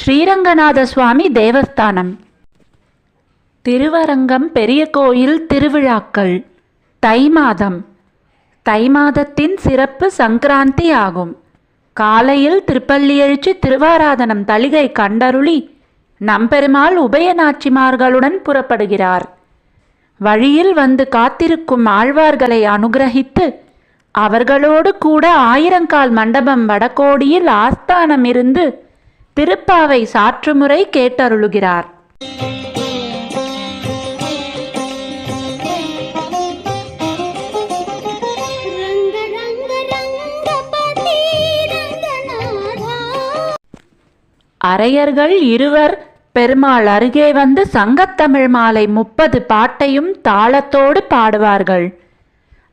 ஸ்ரீரங்கநாத சுவாமி தேவஸ்தானம். திருவரங்கம் பெரிய கோயில் திருவிழாக்கள். தை மாதம். தை மாதத்தின் சிறப்பு சங்கராந்தி ஆகும். காலையில் திருப்பள்ளி எழுச்சி திருவாராதனம் தளிகை கண்டருளி நம்பெருமாள் உபயநாச்சிமார்களுடன் புறப்படுகிறார். வழியில் வந்து காத்திருக்கும் ஆழ்வார்களை அனுகிரகித்து அவர்களோடு கூட ஆயிரங்கால் மண்டபம் வடகோடியில் ஆஸ்தானம் இருந்து திருப்பாவை சாற்றுமுறை கேட்டருளுகிறார். அரையர்கள் இருவர் பெருமாள் அருகே வந்து சங்கத்தமிழ் மாலை முப்பது பாட்டையும் தாளத்தோடு பாடுவார்கள்.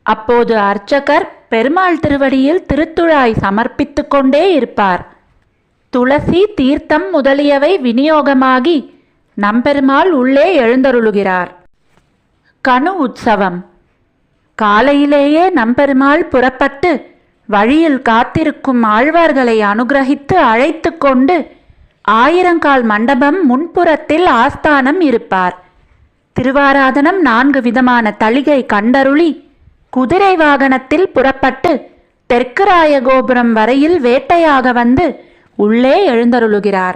அப்போது அர்ச்சகர் பெருமாள் திருவடியில் திருத்துழாய் சமர்ப்பித்து கொண்டே இருப்பார். துளசி தீர்த்தம் முதலியவை விநியோகமாகி நம்பெருமாள் உள்ளே எழுந்தருளுகிறார். கனு உற்சவம். காலையிலேயே நம்பெருமாள் புறப்பட்டு வழியில் காத்திருக்கும் ஆழ்வார்களை அனுகிரகித்து அழைத்து கொண்டு ஆயிரங்கால் மண்டபம் முன்புறத்தில் ஆஸ்தானம் இருப்பார். திருவாராதனம் நான்கு விதமான தளிகை கண்டருளி குதிரை வாகனத்தில் புறப்பட்டு தெற்கு ராயகோபுரம் வரையில் வேட்டையாக வந்து உள்ளே எழுந்தருளுகிறார்.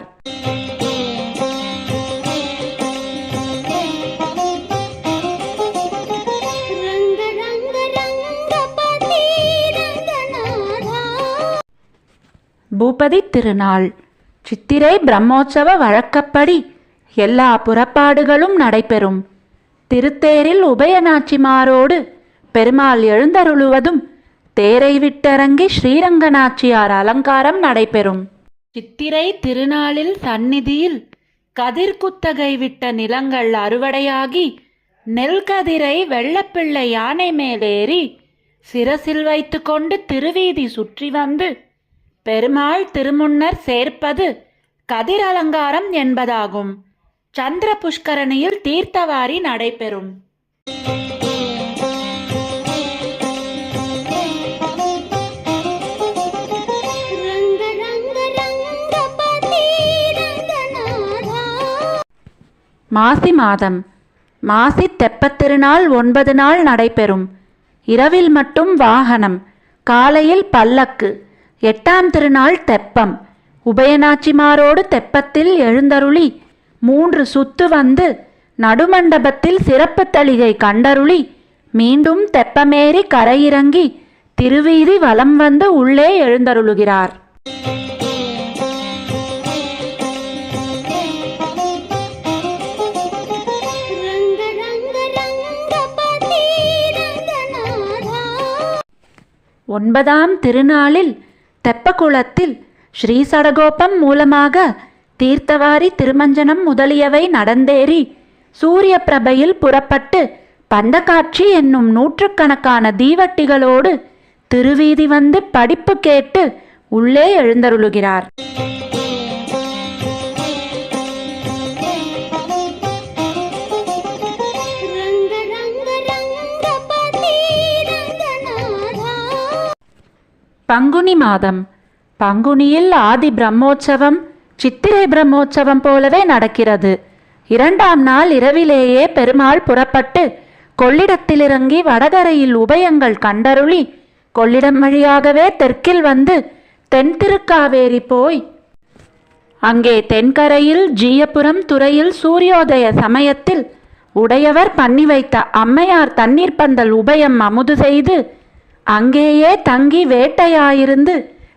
பூபதி திருநாள். சித்திரை பிரம்மோற்சவ வழக்கப்படி எல்லா புறப்பாடுகளும் நடைபெறும். திருத்தேரில் உபயநாச்சிமாரோடு பெருமாள் எழுந்தருளுவதும் தேரை விட்டரங்கி ஸ்ரீரங்கநாச்சியார் அலங்காரம் நடைபெறும். சித்திரை திருநாளில் சந்நிதியில் கதிர்குத்தகை விட்ட நிலங்கள் அறுவடையாகி நெல் கதிரை வெள்ளப்பிள்ளை யானை மேலேறி சிரசில் வைத்துக்கொண்டு திருவீதி சுற்றி வந்து பெருமாள் திருமுன்னர் சேர்ப்பது கதிர் அலங்காரம் என்பதாகும். சந்திர புஷ்கரணியில் தீர்த்தவாரி நடைபெறும். மாசி மாதம். மாசி தெப்பத்திருநாள் ஒன்பது நாள் நடைபெறும். இரவில் மட்டும் வாகனம். காலையில் பல்லக்கு. எட்டாம் திருநாள் தெப்பம். உபயநாச்சிமாரோடு தெப்பத்தில் எழுந்தருளி. மூன்று சுத்து வந்து நடுமண்டபத்தில் சிறப்பு தளிகை கண்டருளி. மீண்டும் தெப்பமேறி கரையிறங்கி திருவீதி வலம் வந்து உள்ளே எழுந்தருளுகிறார். ஒன்பதாம் திருநாளில் தெப்பக்குளத்தில் ஸ்ரீசடகோபம் மூலமாக தீர்த்தவாரி திருமஞ்சனம் முதலியவை நடந்தேறி சூரிய பிரபையில் புறப்பட்டு பந்தக்காட்சி என்னும் நூற்றுக்கணக்கான தீவட்டிகளோடு திருவீதி வந்து படிப்பு கேட்டு உள்ளே எழுந்தருளுகிறார். பங்குனி மாதம். பங்குனியில் ஆதி பிரம்மோற்சவம் சித்திரை பிரம்மோற்சவம் போலவே நடக்கிறது. இரண்டாம் நாள் இரவிலேயே பெருமாள் புறப்பட்டு கொள்ளிடத்திலிறங்கி வடகரையில் உபயங்கள் கண்டருளி கொள்ளிடம் வழியாகவே தெற்கில் வந்து தென் திருக்காவேரி போய் அங்கே தென்கரையில் ஜீயபுரம் துறையில் சூரியோதய சமயத்தில் உடையவர் பண்ணி வைத்த அம்மையார் தண்ணீர் பந்தல் உபயம் அமுது செய்து அங்கேயே தங்கி வேட்டையாயிருந்து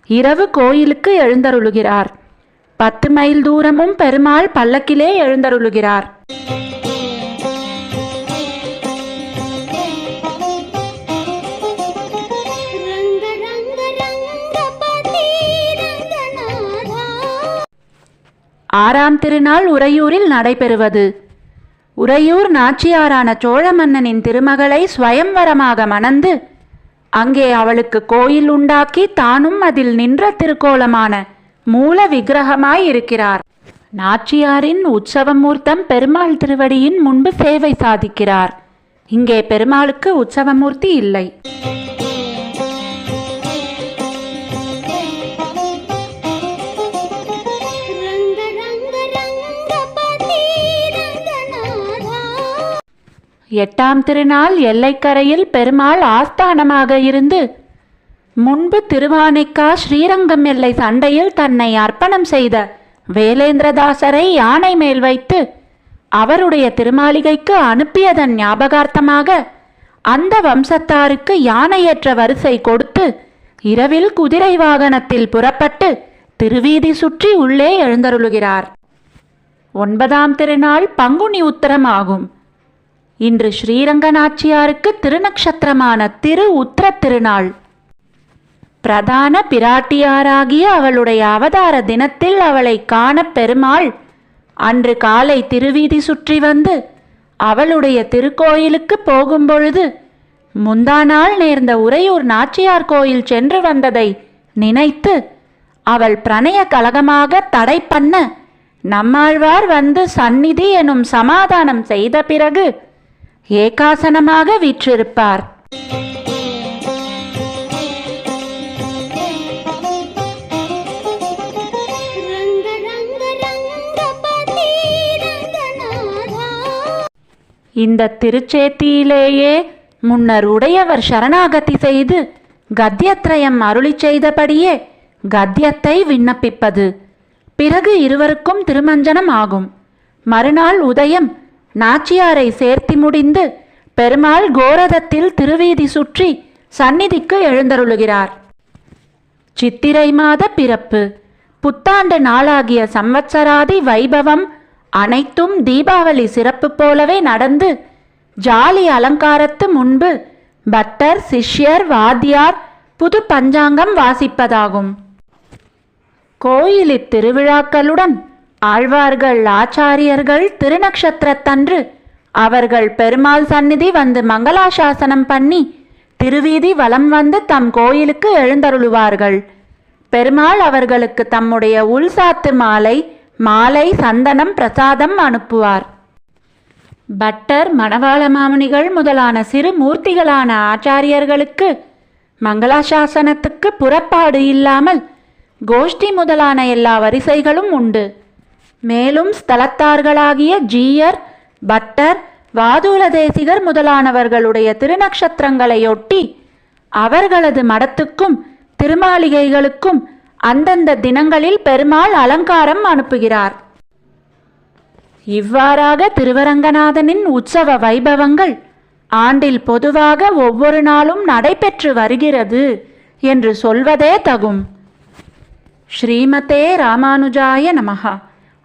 இரவு கோயிலுக்கு எழுந்தருளுகிறார். பத்து மைல் தூரமும் பெருமாள் பல்லக்கிலே எழுந்தருளுகிறார். ஆறாம் திருநாள் உறையூரில் நடைபெறுவது. உறையூர் நாச்சியாரான சோழ மன்னனின் திருமகளை ஸ்வயம்வரமாக மணந்து அங்கே அவளுக்கு கோயில் உண்டாக்கி தானும் அதில் நின்ற திருக்கோலமான மூல விக்கிரகமாய் இருக்கிறார். நாச்சியாரின் உற்சவமூர்த்தம் பெருமாள் திருவடியின் முன்பு சேவை சாதிக்கிறார். இங்கே பெருமாளுக்கு உற்சவமூர்த்தி இல்லை. எட்டாம் திருநாள் எல்லைக்கரையில் பெருமாள் ஆஸ்தானமாக இருந்து முன்பு திருவானைக்கா ஸ்ரீரங்கம் எல்லை சண்டையில் தன்னை அர்ப்பணம் செய்த வேலேந்திரதாசரை யானை மேல் வைத்து அவருடைய திருமாளிகைக்கு அனுப்பியதன் ஞாபகார்த்தமாக அந்த வம்சத்தாருக்கு யானையற்ற வரிசை கொடுத்து இரவில் குதிரை வாகனத்தில் புறப்பட்டு திருவீதி சுற்றி உள்ளே எழுந்தருளுகிறார். ஒன்பதாம் திருநாள் பங்குனி உத்தரம் ஆகும். இன்று ஸ்ரீரங்கநாச்சியாருக்கு திருநக்ஷத்திரமான திரு உத்திர திருநாள். பிரதான பிராட்டியாராகிய அவளுடைய அவதார தினத்தில் அவளை காண பெருமாள் அன்று காலை திருவீதி சுற்றி வந்து அவளுடைய திருக்கோயிலுக்கு போகும்பொழுது முந்தா நாள் நேர்ந்த உறையூர் நாச்சியார் கோயில் சென்று வந்ததை நினைத்து அவள் பிரணய கலகமாக தடை பண்ண நம்மாழ்வார் வந்து சந்நிதி எனும் சமாதானம் செய்த பிறகு ஏகாசனமாக வீற்றிருப்பார். இந்த திருச்சேத்தியிலேயே முன்னர் உடையவர் சரணாகதி செய்து கத்தியத்ரயம் அருளி செய்தபடியே கத்தியத்தை விண்ணப்பிப்பது. பிறகு இருவருக்கும் திருமஞ்சனம் ஆகும். மறுநாள் உதயம் நாச்சியாரை சேர்த்தி முடிந்து பெருமாள் கோரதத்தில் திருவீதி சுற்றி சந்நிதிக்கு எழுந்தருளுகிறார். சித்திரை மாத பிறப்பு. புத்தாண்டு நாளாகிய சம்வத்சராதி வைபவம் அனைத்தும் தீபாவளி சிறப்பு போலவே நடந்து ஜாலி அலங்காரத்து முன்பு பட்டர் சிஷ்யர் வாத்தியார் புது பஞ்சாங்கம் வாசிப்பதாகும். கோயிலித் திருவிழாக்களுடன் ஆழ்வார்கள் ஆச்சாரியர்கள் திருநக்ஷத்திரத்தன்று அவர்கள் பெருமாள் சந்நிதி வந்து மங்களாசாசனம் பண்ணி திருவீதி வலம் வந்து தம் கோயிலுக்கு எழுந்தருளுவார்கள். பெருமாள் அவர்களுக்கு தம்முடைய உள்சாத்து மாலை மாலை சந்தனம் பிரசாதம் அனுப்புவார். பட்டர் மணவாள மாமுனிகள் முதலான சிறு மூர்த்திகளான ஆச்சாரியர்களுக்கு மங்களாசாசனத்துக்கு புறப்பாடு இல்லாமல் கோஷ்டி முதலான எல்லா வரிசைகளும் உண்டு. மேலும் ஸ்தலத்தார்களாகிய ஜீயர் பட்டர் வாதூல தேசிகர் முதலானவர்களுடைய திருநக்ஷத்திரங்களையொட்டி அவர்களது மடத்துக்கும் திருமாளிகைகளுக்கும் அந்தந்த தினங்களில் பெருமாள் அலங்காரம் அனுப்புகிறார். இவ்வாறாக திருவரங்கநாதனின் உற்சவ வைபவங்கள் ஆண்டில் பொதுவாக ஒவ்வொரு நாளும் நடைபெற்று வருகிறது என்று சொல்வதே தகும். ஸ்ரீமதே ராமானுஜாய நமகா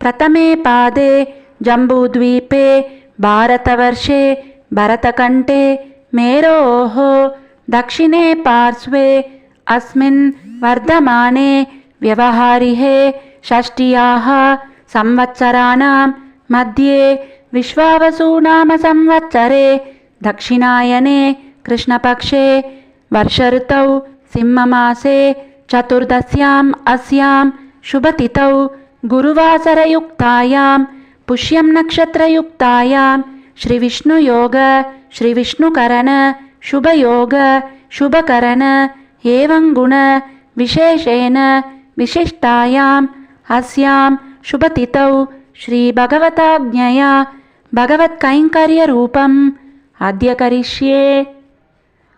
प्रथमे पादे जम्बूद्वीपे भारतवर्षे भरतकण्ठे मेरोः दक्षिणे पार्श्वे अस्मिन् वर्धमाने व्यवहारिहे षष्ट्याः संवत्सराणां मध्ये विश्वावसुनाम संवत्सरे दक्षिणायने कृष्णपक्षे वर्षऋतौ सिंहमासे चतुर्दश्याम् अस्यां शुभतिथौ गुरुवासरयुक्तायां पुष्यं नक्षत्रयुक्तायां श्रीविष्णुयोग श्रीविष्णुकरण शुभयोग शुभकरण एवं गुण विशेषेण विशिष्टायाम् अस्यां शुभतिथौ श्रीभगवताज्ञया भगवत्कैङ्कर्यरूपम् अद्य करिष्ये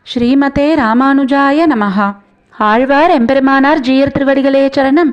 ஸ்ரீமதே ராமானுஜாய நமஹ ஆழ்வார் எம்பெருமானார் ஜீயர் திருவடிகளே சரணம்